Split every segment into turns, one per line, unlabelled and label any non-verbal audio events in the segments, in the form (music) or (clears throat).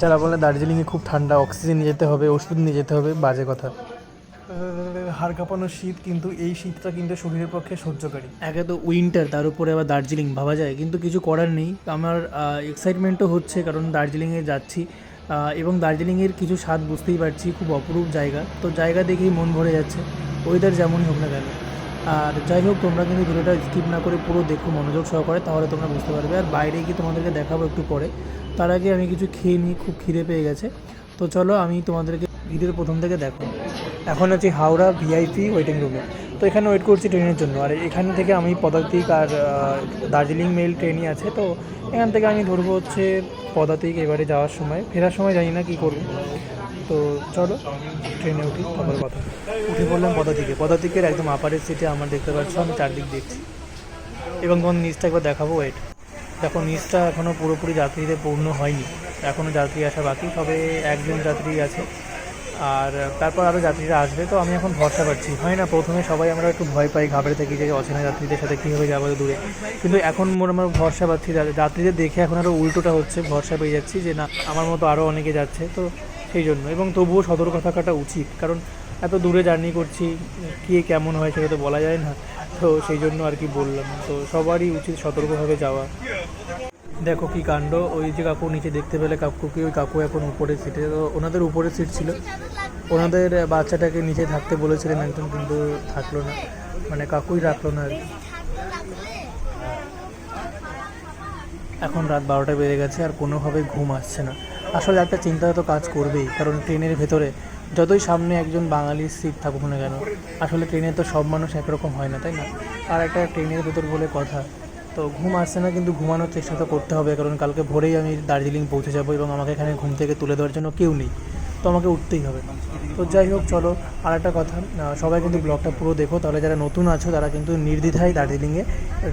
যারা বলে দার্জিলিংয়ে খুব ঠান্ডা অক্সিজেন নিয়ে যেতে হবে ওষুধ নিয়ে যেতে হবে বাজে কথা। হাড় কাঁপানো শীত কিন্তু এই শীতটা কিন্তু শরীরের পক্ষে সহ্যকারী। একে তো উইন্টার তার উপরে আবার দার্জিলিং ভাবা যায় কিন্তু কিছু করার নেই। আমার এক্সাইটমেন্টও হচ্ছে কারণ দার্জিলিংয়ে যাচ্ছি এবং দার্জিলিংয়ের কিছু স্বাদ বুঝতেই পারছি খুব অপরূপ জায়গা। তো জায়গা দেখেই মন ভরে যাচ্ছে ওয়েদার যেমনই হোক না কেন। আর যাই হোক, তোমরা কিন্তু ভিডিওটা স্কিপ না করে পুরো দেখো, মনোযোগ সহকারে, তাহলে তোমরা বুঝতে পারবে। আর বাইরে গিয়ে তোমাদেরকে দেখাবো একটু পরে। তার আগে আমি কিছু খেয়ে নিই, খুব খিদে পেয়ে গেছে। তো চলো, আমি তোমাদেরকে ভিডিওর প্রথম থেকে দেখো। এখন আছি হাওড়া ভিআইপি ওয়েটিং রুমে তো এখানে ওয়েট করছি ট্রেনের জন্য। আর এখান থেকে আমি পদাতিক আর দার্জিলিং মেল ট্রেনই আছে। তো এখান থেকে আমি ধরবো হচ্ছে পদাতিক এবারে যাওয়ার সময়। ফেরার সময় জানি না কী করব। তো চলো, ট্রেনে উঠি, তারপর কথা উঠে পড়লাম পদাতিকে। পদাতিকের একদম আপারের সিটে আমার দেখতে পাচ্ছ, আমি চারদিক দেখছি। এবং তোমার নিচটা একবার দেখাবো ওয়েট দেখো, নিচটা এখনও পুরোপুরি যাত্রীদের পূর্ণ হয়নি। এখনও যাত্রী আসা বাকি, তবে একজন যাত্রী আছে। আর তারপর আরও যাত্রীরা আসবে, তো আমি এখন ভরসা পাচ্ছি। হয় না, প্রথমে সবাই আমরা একটু ভয় পাই, ঘাবড়ে থাকি যে অচেনা যাত্রীদের সাথে কীভাবে যাব দূরে। কিন্তু এখন মোট আমার ভরসা পাচ্ছি যাত্রীদের দেখে এখন আরও উল্টোটা হচ্ছে, ভরসা পেয়ে যাচ্ছি যে না, আমার মতো আরও অনেকে যাচ্ছে। তো সেই জন্য। এবং তবুও সতর্ক থাকাটা উচিত। কারণ এত দূরে জার্নি করছি, কে কেমন হয় সেটা তো বলা যায় না। তো সেই জন্য আর কি বললাম। তো সবারই উচিত সতর্কভাবে যাওয়া। দেখো কি কাণ্ড। ওই যে কাকু নিচে দেখতে পেলে কাকুকে, ওই কাকু এখন উপরের সিটে তো ওনাদের উপরের সিট ছিল। ওনাদের বাচ্চাটাকে নিচে থাকতে বলেছিলেন একজন, কিন্তু থাকল না। মানে কাকুই রাখল না আর কি। এখন রাত বারোটা বেজে গেছে আর কোনোভাবে ঘুম আসছে না। আসলে একটা চিন্তা তো কাজ করবেই, কারণ ট্রেনের ভেতরে যতই সামনে একজন বাঙালির সিট থাকুক না কেন, আসলে ট্রেনে তো সব মানুষ একরকম হয় না, তাই না? আর একটা ট্রেনের ভেতর বলে কথা, তো ঘুম আসছে না কিন্তু ঘুমানোর চেষ্টা তো করতে হবে, কারণ কালকে ভোরেই আমি দার্জিলিং পৌঁছে যাব এবং আমাকে এখানে ঘুম থেকে তুলে দেওয়ার জন্য কেউ নেই, তো আমাকে উঠতেই হবে। তো যাই হোক, চলো আর একটা কথা সবাই কিন্তু ব্লগটা পুরো দেখো, তাহলে যারা নতুন আছো, তারা কিন্তু নির্দ্বিধায় দার্জিলিংয়ে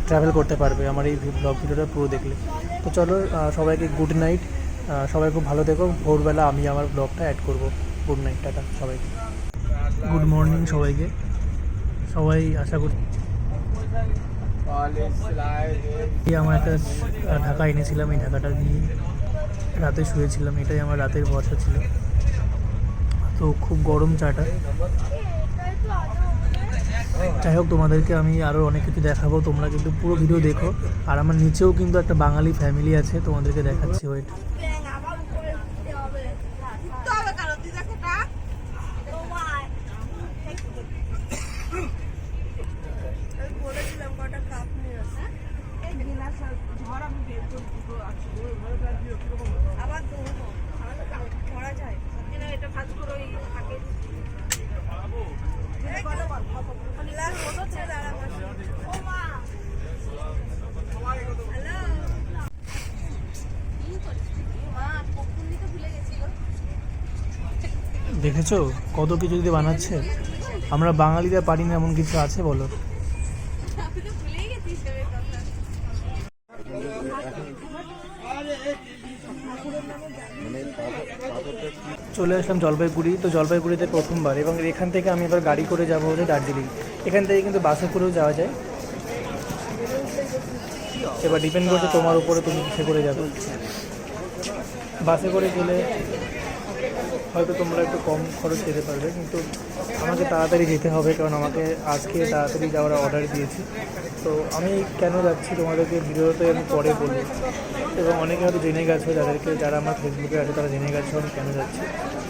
ট্রাভেল করতে পারবে, আমার এই ব্লগ ভিডিওটা পুরো দেখলে। তো চলো সবাইকে গুড নাইট সবাই খুব ভালো দেখো ভোরবেলা আমি আমার ব্লগটা অ্যাড করব। গুড নাইট টাটা সবাইকে। গুড মর্নিং সবাইকে। সবাই আশা করি আমার একটা ঢাকা এনেছিলাম। এই ঢাকাটা দিয়ে রাতে শুয়েছিলাম। এটাই আমার রাতের ভরসা ছিল। তো খুব গরম চাটা। যাই হোক, তোমাদেরকে আমি আরও অনেক কিছু দেখাবো। তোমরা কিন্তু পুরো ভিডিও দেখো। আর আমার নিচেও কিন্তু একটা বাঙালি ফ্যামিলি আছে। তোমাদেরকে দেখাচ্ছি ওয়েট
আবার উপরে উঠতে হবে উঠতে হবে কারণ তুই দেখো টাক তোমার আমি বলেছিলাম কটা কাপ নিয়ে আসে এই গিলাস আর ঝড় আমি বের করে দুটো আছে আবার ধরবো আমার তো কাল ধরা যায় কিনা এটা ভাজ করে ওই থাকে গিলাস হচ্ছে দাঁড়া ও মা হ্যালো মা কখন দিতে ভুলে গেছি গো
দেখেছ? কত কিছু যদি বানাচ্ছে? আমরা বাঙালিরা পারি না এমন কিছু আছে বলো। চলে আসলাম জলপাইগুড়ি। তো জলপাইগুড়িতে প্রথমবার এবং এখান থেকে আমি এবার গাড়ি করে যাব হচ্ছে দার্জিলিং। এখান থেকে কিন্তু বাসে করেও যাওয়া যায়। এবার ডিপেন্ড করছে তোমার উপরে তুমি কিসে করে যাবে। বাসে করে গেলে হয়তো তোমরা একটু কম খরচ যেতে পারবে, কিন্তু আমাকে তাড়াতাড়ি যেতে হবে, কারণ আমাকে আজকে তাড়াতাড়ি যাওয়ার অর্ডার দিয়েছি। তো আমি কেন যাচ্ছি তোমাদেরকে ভিডিওতে আমি পরে বলব। এবং অনেকে হয়তো জেনে গেছো, যাদেরকে যারা আমার ফেসবুকে আছে, তারা জেনে গেছো আমি কেন যাচ্ছি।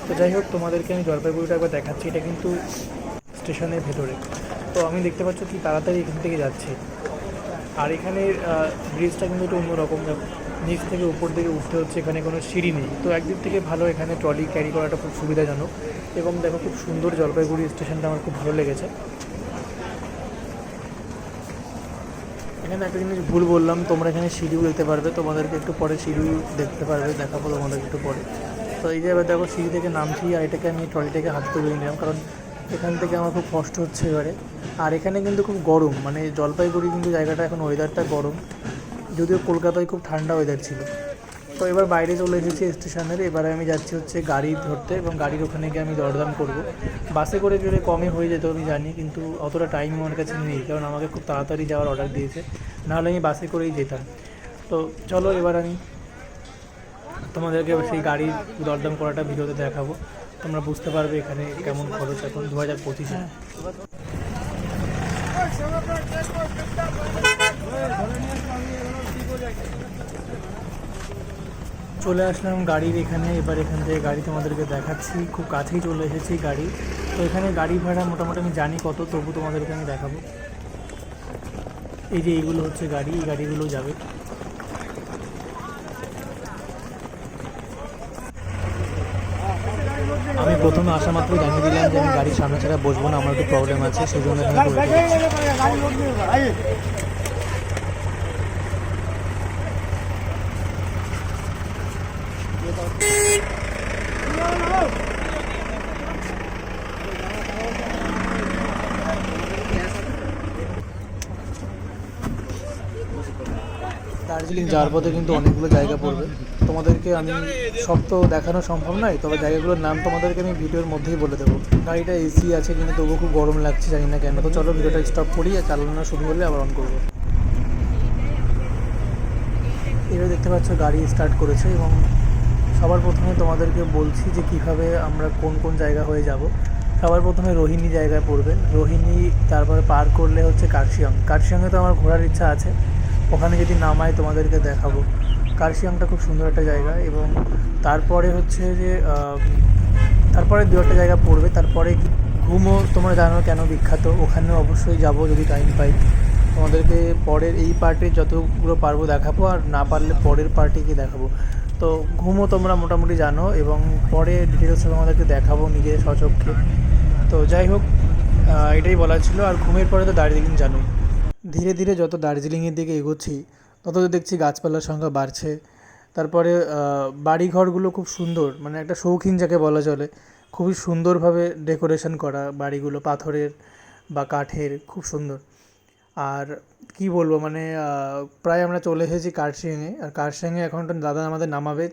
তো যাই হোক, তোমাদেরকে আমি জলপাইগুড়িটা একবার দেখাচ্ছি, এটা কিন্তু স্টেশনের ভেতরে। তো আমি দেখতে পাচ্ছ কি তাড়াতাড়ি এখান থেকে যাচ্ছে। আর এখানের ব্রিজটা কিন্তু একটু অন্যরকম নিচ থেকে উপর দিকে উঠতে হচ্ছে, এখানে কোনো সিঁড়ি নেই। তো একদিক থেকে ভালো এখানে ট্রলি ক্যারি করাটা খুব সুবিধাজনক এবং দেখো খুব সুন্দর জলপাইগুড়ি স্টেশনটা আমার খুব ভালো লেগেছে। এখানে একটা জিনিস ভুল বললাম, তোমরা এখানে সিঁড়িও দেখতে পারবে, তোমাদেরকে একটু পরে সিঁড়িও দেখতে পারবে, দেখাবো তোমাদেরকে একটু পরে। তো এই যে এবার দেখো সিঁড়ি থেকে নামছি, আর এটাকে আমি ট্রলিটাকে হাত তুলে নিলাম, কারণ এখান থেকে আমার খুব কষ্ট হচ্ছে এবারে। আর এখানে কিন্তু খুব গরম মানে জলপাইগুড়ি কিন্তু জায়গাটা এখন ওয়েদারটা গরম। যদিও কলকাতায় খুব ঠান্ডা ওয়েদার ছিল। তো এবার বাইরে চলে এসেছি স্টেশনের। এবারে আমি যাচ্ছি হচ্ছে গাড়ি ধরতে এবং গাড়ির ওখানে গিয়ে আমি দরদাম করব। বাসে করে গেলে কমে হয়ে যেত আমি জানি, কিন্তু অতটা টাইম আমার কাছে নেই, কারণ আমাকে খুব তাড়াতাড়ি যাওয়ার অর্ডার দিয়েছে। নাহলে আমি বাসে করেই যেতাম। তো চলো এবার আমি তোমাদেরকে সেই গাড়ির দরদাম করাটা ভিডিওতে দেখাবো। তোমরা বুঝতে পারবে এখানে কেমন খরচ এখন দু হাজার পঁচিশে চলে আসলাম গাড়ির এখানে, এবার এখান থেকে গাড়ি তোমাদেরকে দেখাচ্ছি। খুব কাছেই চলে এসেছি গাড়ি। তো এখানে গাড়ি ভাড়া মোটামুটি আমি জানি কত, তবু তোমাদেরকে আমি দেখাবো। এই যে এইগুলো হচ্ছে গাড়ি, এই গাড়িগুলো যাবে। আমি প্রথমে আসা মাত্র জানিয়ে দিলাম যে আমি গাড়ির সামনে ছাড়া বসবো না, আমার একটু প্রবলেম আছে সেই জন্য বসে গেছি। দার্জিলিং যাওয়ার পথে কিন্তু অনেকগুলো জায়গা পড়বে। তোমাদেরকে আমি সব তো দেখানো সম্ভব নয়, তবে জায়গাগুলোর নাম তোমাদেরকে আমি ভিডিওর মধ্যেই বলে দেবো। গাড়িটা এসি আছে কিন্তু তবুও খুব গরম লাগছে, জানি না কেন। তো চলো ভিডিওটা স্টপ করি আর চালানো শুরু করলে আবার অন করব। এবার দেখতে পাচ্ছ গাড়ি স্টার্ট করেছে এবং সবার প্রথমে তোমাদেরকে বলছি যে কীভাবে আমরা কোন কোন জায়গা হয়ে যাব। সবার প্রথমে রোহিণী জায়গায় পড়বে। রোহিণী তারপরে পার করলে হচ্ছে কার্শিয়ং। কার্শিয়ংয়ে তো আমার ঘোরার ইচ্ছা আছে। ওখানে যদি নামায় তোমাদেরকে দেখাবো। কার্শিয়ংটা খুব সুন্দর একটা জায়গা এবং তারপরে হচ্ছে যে তারপরে দু একটা জায়গা পড়বে। তারপরে ঘুমও তোমরা জানো কেন বিখ্যাত। ওখানে অবশ্যই যাব যদি টাইম পাই। তোমাদেরকে পরের এই পার্টে যতগুলো পারব দেখাবো আর না পারলে পরের পার্টে গিয়ে দেখাবো। তো ঘুমও তোমরা মোটামুটি জানো এবং পরে ডিটেলসে তোমাদেরকে দেখাবো নিজের সচক্ষে তো যাই হোক এটাই বলার ছিল। আর ঘুমের পরে তো দার্জিলিং জানোই। ধীরে ধীরে যত দার্জিলিংয়ের দিকে এগোচ্ছি তত দেখছি গাছপালার সংখ্যা বাড়ছে। তারপরে বাড়িঘরগুলো খুব সুন্দর মানে একটা শৌখিন যাকে বলা চলে। খুবই সুন্দরভাবে ডেকোরেশন করা বাড়িগুলো পাথরের বা কাঠের খুব সুন্দর। আর কি বলব মানে প্রায় আমরা চলে এসেছি কার্শিয়াংয়ে আর কার্শিয়াংয়ে এখন দাদা আমাদের নামাবে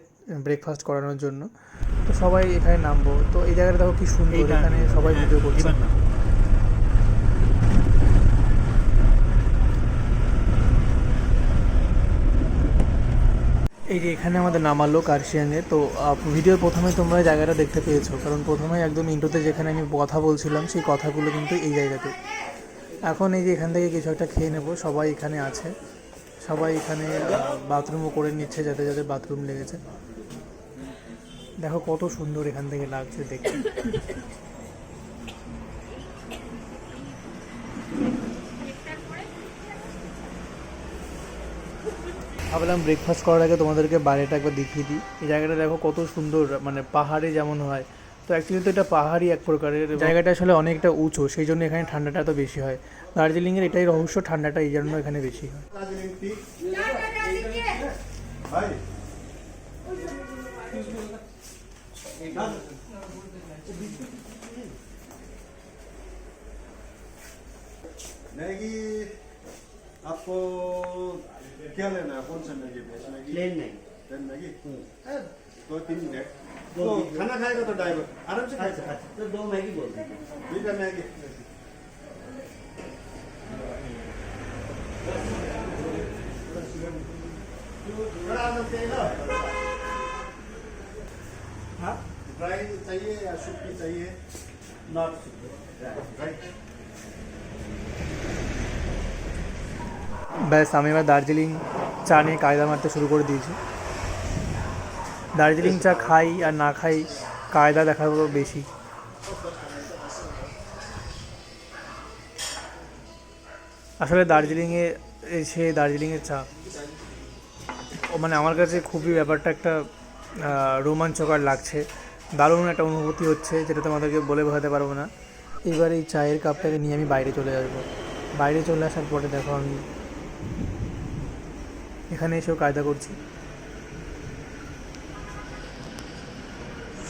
ব্রেকফাস্ট করানোর জন্য। তো সবাই এখানে নামবো। তো এই জায়গাটা দেখো কি সুন্দর এখানে সবাই ভিডিও করছে। এই যে এখানে আমাদের নামালো কার্শিয়াংয়ে, তো ভিডিওর প্রথমে তোমরা জায়গাটা দেখতে পেয়েছ। কারণ প্রথমে একদম ইন্ট্রোতে যেখানে আমি কথা বলছিলাম, সেই কথাগুলো কিন্তু এই জায়গাতে। এখন এই যে এখান থেকে কিছু একটা খেয়ে নেব, সবাই এখানে আছে। সবাই এখানে বাথরুমও করে নিচ্ছে যাতে যাদের বাথরুম লেগেছে। দেখো কত সুন্দর এখান থেকে লাগছে দেখতে। ভাবলাম ব্রেকফাস্ট করার আগে তোমাদেরকে বাইরেটা একবার দেখিয়ে দিই এই জায়গাটা দেখো কত সুন্দর মানে পাহাড়ে যেমন হয় তো অ্যাকচুয়ালি তো এটা পাহাড়ই এক প্রকারের জায়গাটা আসলে অনেকটা উঁচু সেই জন্য এখানে ঠান্ডাটা এত বেশি হয় দার্জিলিংয়ের এটাই রহস্য ঠান্ডাটা এই জন্য এখানে বেশি হয়
मैगी आपको क्या लेना है कौन सा मैगी वेज मैगी
प्लेन नहीं
प्लेन मैगी दो तीन मिनट तो खाना खाएगा तो ड्राइवर आराम से खाएगा
तो दो मैगी बोल
ठीक है मैगी हाँ ड्राई चाहिए या सूखी चाहिए
नॉट
राइट
ব্যাস, আমি এবার দার্জিলিং চা নিয়ে কায়দা মারতে শুরু করে দিয়েছি। দার্জিলিং চা খাই আর না খাই কায়দা দেখাবো বেশি। আসলে দার্জিলিংয়ে এসে দার্জিলিংয়ের চা, ও মানে আমার কাছে খুবই ব্যাপারটা একটা রোমাঞ্চকর লাগছে। দারুণ একটা অনুভূতি হচ্ছে যেটা তোমাদেরকে বলে বোঝাতে পারব না। এবার এই চায়ের কাপটাকে নিয়ে আমি বাইরে চলে আসব। বাইরে চলে আসার পরে দেখো আমি এখানে এসেও কায়দা করছি।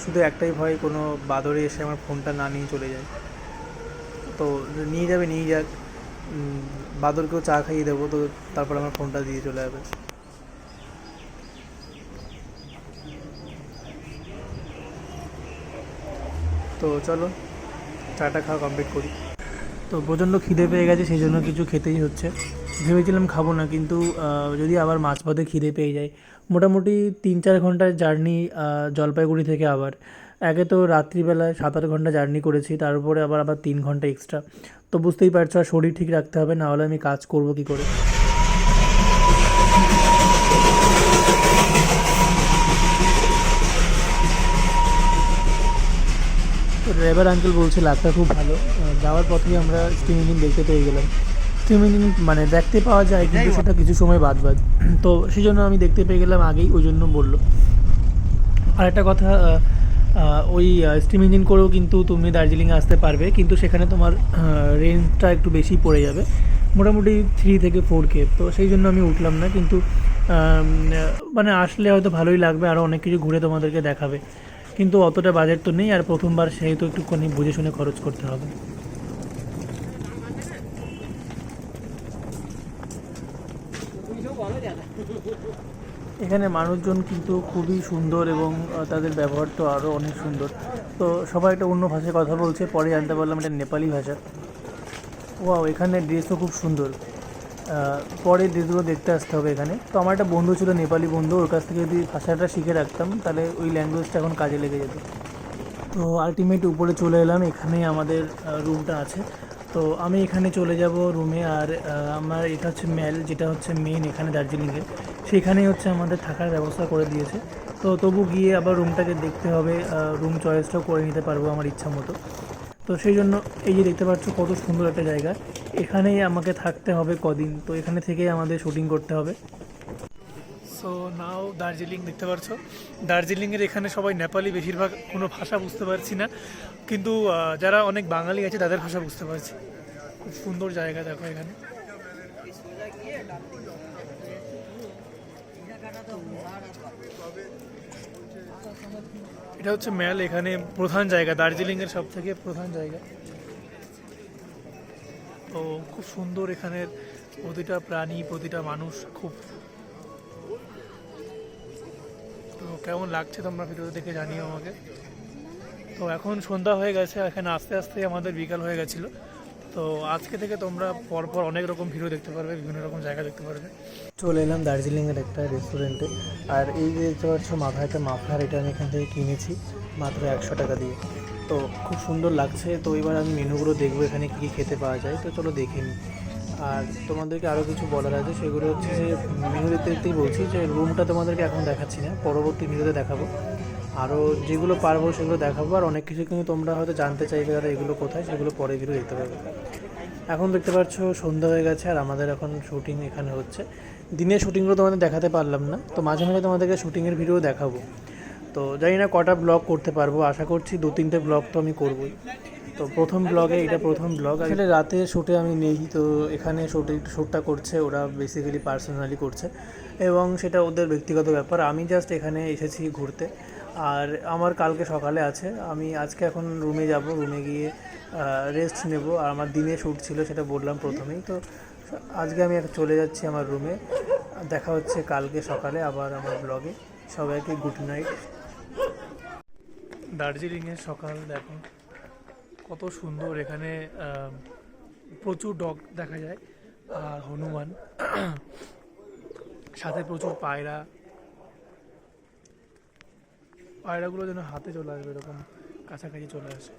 শুধু একটাই ভয়, কোনো বাদরে এসে আমার ফোনটা না নিয়ে চলে যায়। তো নিয়ে যাবে, নিয়ে যাক। বাদরকেও চা খাইয়ে দেবো, তো তারপর আমার ফোনটা দিয়ে চলে যাবে। তো চলো, চাটা খাওয়া কমপ্লিট করি। তো প্রচণ্ড খিদে পেয়ে গেছে, সেই জন্য কিছু খেতেই হচ্ছে। ভেবেছিলাম খাব না, কিন্তু যদি আবার মাঝপথে খিদে পেয়ে যায়, মোটামুটি তিন চার ঘণ্টার জার্নি জলপাইগুড়ি থেকে আবার। একে তো রাত্রিবেলায় সাত আট ঘণ্টা জার্নি করেছি তার উপরে আবার আবার তিন ঘণ্টা এক্সট্রা তো বুঝতেই পারছ, আর শরীর ঠিক রাখতে হবে, না হলে আমি কাজ করব কি করে? ড্রাইভার আঙ্কেল বলছে লাকটা খুব ভালো। যাওয়ার পথেই আমরা স্টিম ইঞ্জিন দেখতে পেয়ে গেলাম। ইঞ্জিন মানে দেখতে পাওয়া যায় কিন্তু সেটা কিছু সময় বাদ বাদ। তো সেই জন্য আমি দেখতে পেয়ে গেলাম আগেই ওই জন্য বলল। আর একটা কথা ওই স্টিম ইঞ্জিন করেও কিন্তু তুমি দার্জিলিংয়ে আসতে পারবে কিন্তু সেখানে তোমার রেঞ্জটা একটু বেশি পড়ে যাবে। মোটামুটি থ্রি থেকে ফোর কে তো সেই জন্য আমি উঠলাম না কিন্তু মানে আসলে হয়তো ভালোই লাগবে আরও অনেক কিছু ঘুরে তোমাদেরকে দেখাবে। কিন্তু অতটা বাজেট তো নেই আর প্রথমবার সেহেতু একটুখানি বুঝে শুনে খরচ করতে হবে। এখানে মানুষজন কিন্তু খুবই সুন্দর এবং তাদের ব্যবহার তো আরও অনেক সুন্দর। তো সবাই একটা অন্য ভাষায় কথা বলছে, পরে জানতে পারলাম এটা নেপালি ভাষা। ওয়াও, এখানে ড্রেসও খুব সুন্দর। পরে ড্রেসগুলো দেখতে আসতে হবে এখানে। তো আমার একটা বন্ধু ছিল নেপালি বন্ধু, ওর কাছ থেকে যদি ভাষাটা শিখে রাখতাম, তাহলে ওই ল্যাঙ্গুয়েজটা এখন কাজে লেগে যেত। তো আলটিমেট উপরে চলে এলাম, এখানেই আমাদের রুমটা আছে। তো আমি এখানে চলে যাব রুমে আর আমার এটা হচ্ছে ম্যাল যেটা হচ্ছে মেন এখানে দার্জিলিংয়ের। সেখানেই হচ্ছে আমাদের থাকার ব্যবস্থা করে দিয়েছে। তো তবু গিয়ে আবার রুমটাকে দেখতে হবে রুম চয়েসটাও করে নিতে পারব আমার ইচ্ছা মতো। তো সেই জন্য এই যে দেখতে পাচ্ছ কত সুন্দর একটা জায়গা। এখানেই আমাকে থাকতে হবে কদিন। তো এখানে থেকেই আমাদের শুটিং করতে হবে। সো নাও দার্জিলিং দেখতে পারছ। দার্জিলিংয়ের এখানে সবাই নেপালি বেশিরভাগ কোনো ভাষা বুঝতে পারছি না। কিন্তু যারা অনেক বাঙালি আছে, তাদের ভাষা বুঝতে পারছি। খুব সুন্দর জায়গা দেখো এখানে। এটা হচ্ছে ম্যাল এখানে প্রধান জায়গা। দার্জিলিংয়ের সব থেকে প্রধান জায়গা। তো, খুব সুন্দর এখানের প্রতিটা প্রাণী, প্রতিটা মানুষ খুব কেমন লাগছে তোমরা ভিডিও দেখে জানিও আমাকে। তো এখন সন্ধ্যা হয়ে গেছে, এখানে আস্তে আস্তে আমাদের বিকাল হয়ে গেছিল। তো আজকে থেকে তোমরা পরপর অনেক রকম ভিডিও দেখতে পারবে, বিভিন্ন রকম জায়গা দেখতে পারবে। চলে এলাম দার্জিলিংয়ের একটা রেস্টুরেন্টে আর এই যে দেখতে পাচ্ছ, মাথায় একটা মাফলার, এটা আমি এখান থেকে কিনেছি মাত্র একশো টাকা দিয়ে। তো খুব সুন্দর লাগছে। তো এবার আমি মেনুগুলো দেখব, এখানে কী খেতে পাওয়া যায়। তো চলো দেখে নিই। আর তোমাদেরকে আরও কিছু বলার আছে, সেগুলো হচ্ছে যে দেখতে বলছি যে রুমটা তোমাদেরকে এখন দেখাচ্ছি না, পরবর্তী ভিডিওতে দেখাবো। আরও যেগুলো পারব সেগুলো দেখাবো, আর অনেক কিছু কিন্তু তোমরা হয়তো জানতে চাইবে দাদা এগুলো কোথায়, সেগুলো পরে ভিডিও দেখতে পাবে। এখন দেখতে পাচ্ছ সন্ধ্যা হয়ে গেছে, আর আমাদের এখন শুটিং এখানে হচ্ছে। দিনের শুটিংগুলো তোমাদের দেখাতে পারলাম না, তো মাঝে মাঝে তোমাদেরকে শুটিংয়ের ভিডিও দেখাবো। তো জানি না কটা ব্লগ করতে পারব, আশা করছি দু তিনটে ব্লগ তো আমি করবোই। তো প্রথম ব্লগে এটা প্রথম ব্লগ আসলে রাতে শ্যুটে আমি নেই তো এখানে শ্যুটে শ্যুটটা করছে ওরা বেসিক্যালি পার্সোনালি করছে। এবং সেটা ওদের ব্যক্তিগত ব্যাপার। আমি জাস্ট এখানে এসেছি ঘুরতে। আর আমার কালকে সকালে আছে। আমি আজকে এখন রুমে যাব রুমে গিয়ে রেস্ট নেব। আর আমার দিনে শ্যুট ছিল সেটা বললাম প্রথমেই। তো আজকে আমি এখন চলে যাচ্ছি আমার রুমে দেখা হচ্ছে কালকে সকালে আবার আমার ব্লগে সবাইকে গুড নাইট দার্জিলিংয়ের সকাল দেখো। কত সুন্দর এখানে প্রচুর ডগ দেখা যায়, আর হনুমান, সাথে প্রচুর পায়রা। পায়রাগুলো যেন হাতে চলে আসবে, এরকম কাছাকাছি চলে আসে।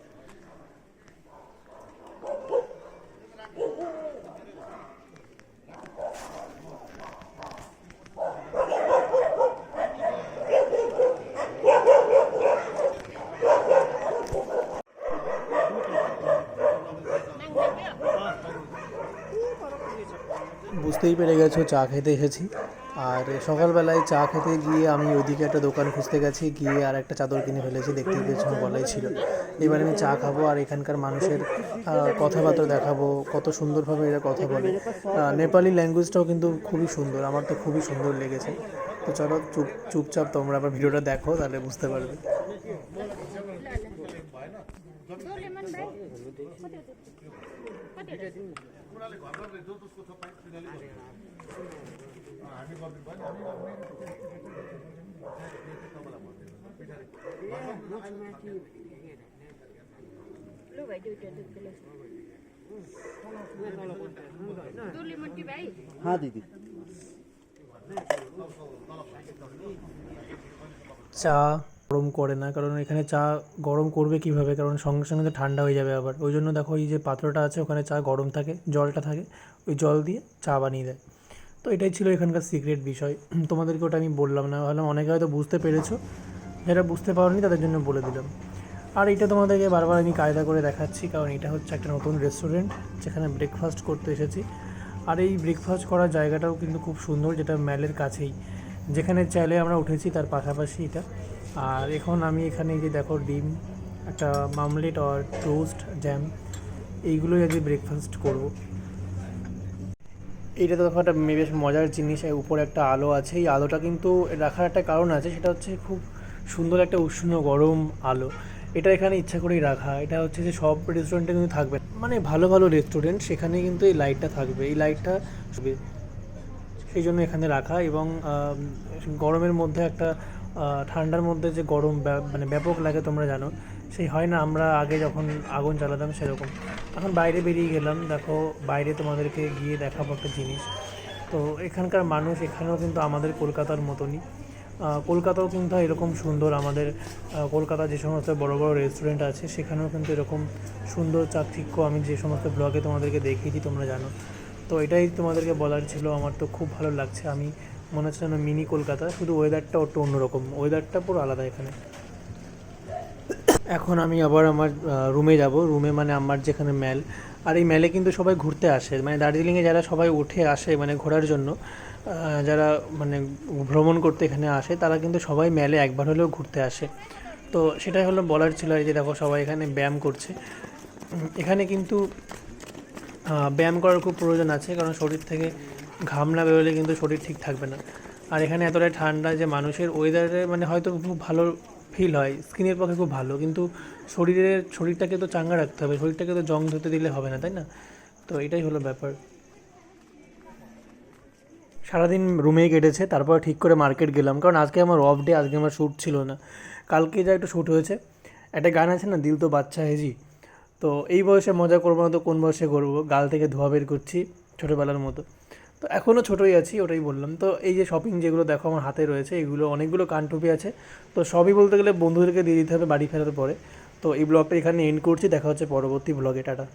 গেছো, চা খেতে এসেছি। আর সকালবেলায় চা খেতে গিয়ে আমি ওইদিকে একটা দোকান খুঁজতে গেছি, গিয়ে আর একটা চাদর কিনে ফেলেছি, দেখতে পেয়েছিলাম বলাই ছিল। এবার আমি চা খাব আর এখানকার মানুষের কথাবার্তা দেখাবো, কত সুন্দরভাবে এরা কথা বলে। নেপালি ল্যাঙ্গুয়েজটাও কিন্তু খুবই সুন্দর, আমার তো খুবই সুন্দর লেগেছে। তো চলো, চুপ, চুপচাপ তোমরা আবার ভিডিওটা দেখো, তাহলে বুঝতে পারবে।
कति
হ্যাঁ দিদি।
চা গরম করে না, কারণ এখানে চা গরম করবে কীভাবে? কারণ সঙ্গে সঙ্গে তো ঠান্ডা হয়ে যাবে আবার। ওই জন্য দেখো, এই যে পাত্রটা আছে, ওখানে চা গরম থাকে, জলটা থাকে, ওই জল দিয়ে চা বানিয়ে দেয়। তো এটাই ছিল এখানকার সিক্রেট বিষয়। (clears throat) তোমাদেরকে ওটা আমি বললাম না, ভাবলাম অনেকে হয়তো বুঝতে পেরেছ। যারা বুঝতে পারোনি তাদের জন্য বলে দিলাম। আর এটা তোমাদেরকে বারবার আমি কায়দা করে দেখাচ্ছি, কারণ এটা হচ্ছে একটা নতুন রেস্টুরেন্ট যেখানে ব্রেকফাস্ট করতে এসেছি। আর এই ব্রেকফাস্ট করার জায়গাটাও কিন্তু খুব সুন্দর, যেটা ম্যালের কাছেই। যেখানে চাইলে আমরা উঠেছি তার পাশাপাশি এটা। আর এখন আমি এখানে যে দেখো ডিম, একটা মামলেট আর টোস্ট জ্যাম এইগুলোই আজকে ব্রেকফাস্ট করব। এইটা তো একটা বেশ মজার জিনিস উপরে একটা আলো আছে। এই আলোটা কিন্তু রাখার একটা কারণ আছে, সেটা হচ্ছে খুব সুন্দর একটা উষ্ণ গরম আলো। এটা এখানে ইচ্ছা করেই রাখা। এটা হচ্ছে যে সব রেস্টুরেন্টে কিন্তু থাকবে। মানে ভালো ভালো রেস্টুরেন্ট সেখানে কিন্তু এই লাইটটা থাকবে। এই লাইটটা সেই জন্য এখানে রাখা এবং গরমের মধ্যে একটা ঠান্ডার মধ্যে যে গরম মানে ব্যাপক লাগে তোমরা জানো। সেই হয় না, আমরা আগে যখন আগুন জ্বালাতাম সেরকম। এখন বাইরে বেরিয়ে গেলাম, দেখো বাইরে তোমাদেরকে গিয়ে দেখাবো একটা জিনিস। তো এখানকার মানুষ এখানেও কিন্তু আমাদের কলকাতার মতনই। কলকাতাও কিন্তু এরকম সুন্দর আমাদের কলকাতা যে সমস্ত বড় বড় রেস্টুরেন্ট আছে, সেখানেও কিন্তু এরকম সুন্দর চাকচিক্য আমি যে সমস্ত ব্লগে তোমাদেরকে দেখিয়েছি, তোমরা জানো। তো এটাই তোমাদেরকে বলার ছিল, আমার তো খুব ভালো লাগছে। আমি মনে হচ্ছে যেন মিনি কলকাতা, শুধু ওয়েদারটা একটু অন্যরকম। ওয়েদারটা পুরো আলাদা এখানে। এখন আমি আবার আমার রুমে যাব। রুমে মানে আমার যেখানে ম্যাল আর এই ম্যালে কিন্তু সবাই ঘুরতে আসে। মানে দার্জিলিংয়ে যারা সবাই উঠে আসে মানে ঘোরার জন্য যারা মানে ভ্রমণ করতে এখানে আসে, তারা কিন্তু সবাই ম্যালে একবার হলেও ঘুরতে আসে। তো সেটাই হলো বলার ছিল এই যে দেখো সবাই এখানে ব্যায়াম করছে। এখানে কিন্তু ব্যায়াম করার খুব প্রয়োজন আছে, কারণ শরীর থেকে ঘাম না বেরোলে কিন্তু শরীর ঠিক থাকবে না। আর এখানে এতটাই ঠান্ডা যে মানুষের ওয়েদারে মানে হয়তো খুব ভালো ফিল হয় স্কিনের পক্ষে খুব ভালো, কিন্তু শরীরের, শরীরটাকে তো চাঙ্গা রাখতে হবে, শরীরটাকে তো জং ধরতে দিলে হবে না, তাই না? তো এটাই হলো ব্যাপার। সারাদিন রুমেই কেটেছে, তারপর ঠিক করে মার্কেট গেলাম, কারণ আজকে আমার অফ ডে আজকে আমার শ্যুট ছিল না। কালকে যা একটু শ্যুট হয়েছে, একটা গান আছে না, দিল তো বাচ্চা হেজি তো এই বয়সে মজা করব না তো কোন বয়সে করব? গাল থেকে ধোয়া বের করছি, ছোটোবেলার মতো। তো এখনও ছোটোই আছি, ওটাই বললাম। তো এই যে শপিং যেগুলো দেখো আমার হাতে রয়েছে, এগুলো অনেকগুলো কানটুপি আছে। তো সবই বলতে গেলে বন্ধুদেরকে দিয়ে দিতে হবে বাড়ি ফেরার পরে। তো এই ব্লগটা এখানে এন্ড করছি, দেখা হচ্ছে পরবর্তী ব্লগে, টাটা।